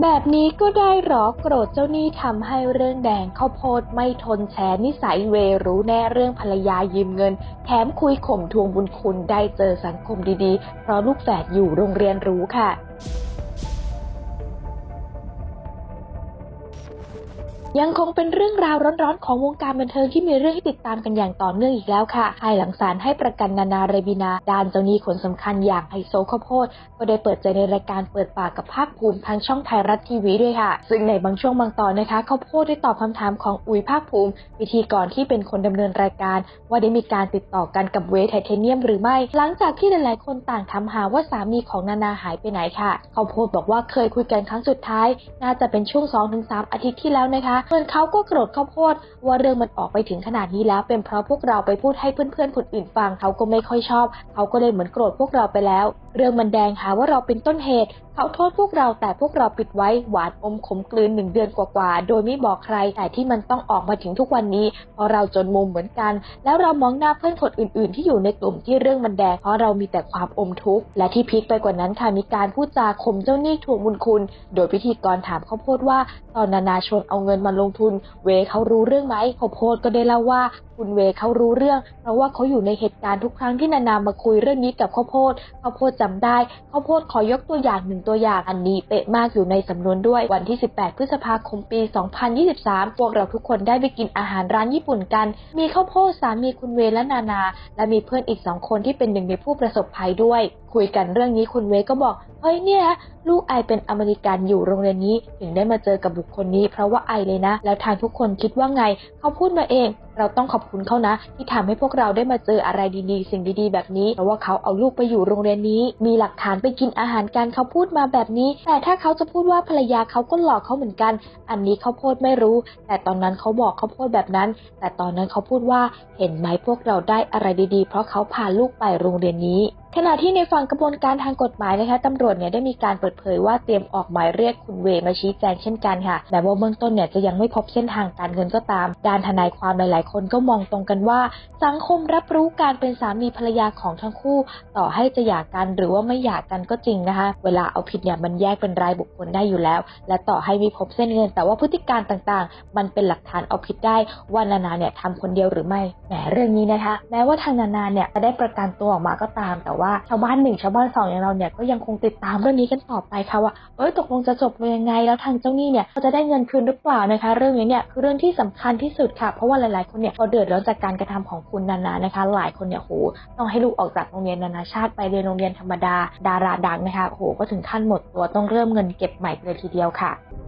แบบนี้ก็ได้หรอโกรธเจ้าหนี้ทำให้เรื่องแดงข้าวโพดไม่ทนแฉนิสัยเวรู้แน่เรื่องภรรยายืมเงิน แถมคุยข่มทวงบุญคุณได้เจอสังคมดีๆ เพราะลูกแฝดอยู่โรงเรียนรู้ค่ะ ยังคงเป็นเรื่องราวร้อนๆ ของวงการบันเทิงที่มีเรื่องให้ติดตามกันอย่างต่อเนื่องอีกแล้วค่ะภายหลังศาลให้ประกันนานาเรบินาดานเจ้าหนี้คนสำคัญอย่างไฮโซข้าวโพดก็ได้เปิดใจในรายการเปิดปากกับภาคภูมิทางช่องไทยรัฐทีวีด้วยค่ะ ซึ่งในบางช่วงบางตอนนะคะข้าวโพดได้ตอบคำถามของอุ๋ยภาคภูมิพิธีกรที่เป็นคนดำเนินรายการ ว่าได้มีการติดต่อกันกับเวย์ไทเทเนียมหรือไม่ หลังจากที่หลายๆ คนต่างถามหาว่าสามีของนานาหายไปไหนค่ะข้าวโพดบอกว่าเคยคุยกันครั้งสุดท้าย น่าจะเป็นช่วง 2-3 อาทิตย์ที่แล้วนะคะส่วนเขาก็โกรธข้าวโพดว่าเรื่องมันออกไปถึงขนาดนี้แล้ว เป็นเพราะพวกเราไปพูดให้เพื่อนๆคนอื่นฟังเขาก็ไม่ค่อยชอบ เขาก็เลยเหมือนโกรธพวกเราไปแล้ว เรื่องมันแดงหาว่าเราเป็นต้นเหตุเขาโทษพวกเราแต่พวกเราปิดไว้หวานอมขมกลืนหนึ่งเดือนกว่าๆ โดยไม่บอกใคร แต่ที่มันต้องออกมาถึงทุกวันนี้ เพราะเราจนมุมเหมือนกัน แล้วเรามองหน้าเพื่อนคนอื่นๆ ที่อยู่ในกลุ่มที่เรื่องมันแดง เพราะเรามีแต่ความอมทุกข์ และที่พีคไปกว่านั้นค่ะมีการพูดจาข่มเจ้าหนี้ทวงบุญคุณ โดยพิธีกรถามข้าโพดว่า ตอนนานาชนเอาเงินมาลงทุน เวเขารู้เรื่องไหมข้าโพดก็ได้เล่าว่าคุณเวเขารู้เรื่อง เพราะว่าเขาอยู่ในเหตุการณ์ทุกครั้งที่นานามาคุยเรื่องนี้กับข้าวโพดข้าวโพดจำได้ข้าวโพดขอยกตัวอย่างหนึ่งตัวอย่างอันนี้เป๊ะมากอยู่ในสำนวนด้วยวันที่ 18 พฤษภาคมปี 2023 พวกเราทุกคนได้ไปกินอาหารร้านญี่ปุ่นกัน มีข้าวโพดสามีคุณเวและนานา และมีเพื่อนอีกสองคนที่เป็นหนึ่งในผู้ประสบภัยด้วย คุยกันเรื่องนี้คุณเวก็บอก เฮ้ยเนี่ย ลูกไอเป็นอเมริกันอยู่โรงเรียนนี้ ถึงได้มาเจอกับบุคคลนี้ เพราะว่าไอเลยนะ แล้วทางทุกคนคิดว่าไง เขาพูดมาเอง เราต้องขอบคุณเขานะ ที่ทำให้พวกเราได้มาเจออะไรดีๆ สิ่งดีๆ แบบนี้ เพราะว่าเขาเอาลูกไปอยู่โรงเรียนนี้ มีหลักฐานไปกินอาหารกันเขาพูดมาแบบนี้ แต่ถ้าเขาจะพูดว่าภรรยาเขาก็หลอกเขาเหมือนกัน อันนี้เขาโพดไม่รู้ แต่ตอนนั้นเขาบอกเขาโพดแบบนั้น แต่ตอนนั้นเขาพูดว่า เห็นไหมพวกเราได้อะไรดีๆ เพราะเขาพาลูกไปโรงเรียนนี้ ขณะที่ในฝั่งกระบวนการทางกฎหมายนะคะตำรวจเนี่ยได้มีการเปิดเผยว่าเตรียมออกหมายเรียกคุณเวมาชี้แจงเช่นกันค่ะแต่ว่าเบื้องต้นเนี่ยจะยังไม่พบเส้นทางการเงินก็ตาม ด้านทนายความหลายๆ คนก็มองตรงกันว่า สังคมรับรู้การเป็นสามีภรรยาของทั้งคู่ ต่อให้จะหย่ากันหรือว่าไม่หย่ากันก็จริงนะคะ เวลาเอาผิดเนี่ยมันแยกเป็นรายบุคคลได้อยู่แล้ว และต่อให้มีพบเส้นเงิน แต่ว่าพฤติการต่างๆ มันเป็นหลักฐานเอาผิดได้ว่านานาเนี่ยทำคนเดียวหรือไม่แหมเรื่องนี้นะคะ แม้ว่าทางนานาเนี่ยจะได้ประกันตัวออกมาก็ตามแต่ว่าชาวบ้านหนึ่งชาวบ้านสองอย่างเราเนี่ยก็ยังคงติดตามเรื่องนี้กันต่อไปค่ะว่าเอ้ยตกลงจะจบยังไง แล้วทางเจ้าหนี้เนี่ยเขาจะได้เงินคืนหรือเปล่านะคะ เรื่องนี้เนี่ยคือเรื่องที่สำคัญที่สุดค่ะ เพราะว่าหลายๆคนเนี่ยเขาเดือดร้อนจากการกระทำของคุณนานานะคะ หลายคนเนี่ยโหต้องให้ลูกออกจากโรงเรียนนานาชาติไปเรียนโรงเรียนธรรมดา ดาราดังนะคะโหก็ถึงขั้นหมดตัวต้องเริ่มเงินเก็บใหม่เลยทีเดียวค่ะ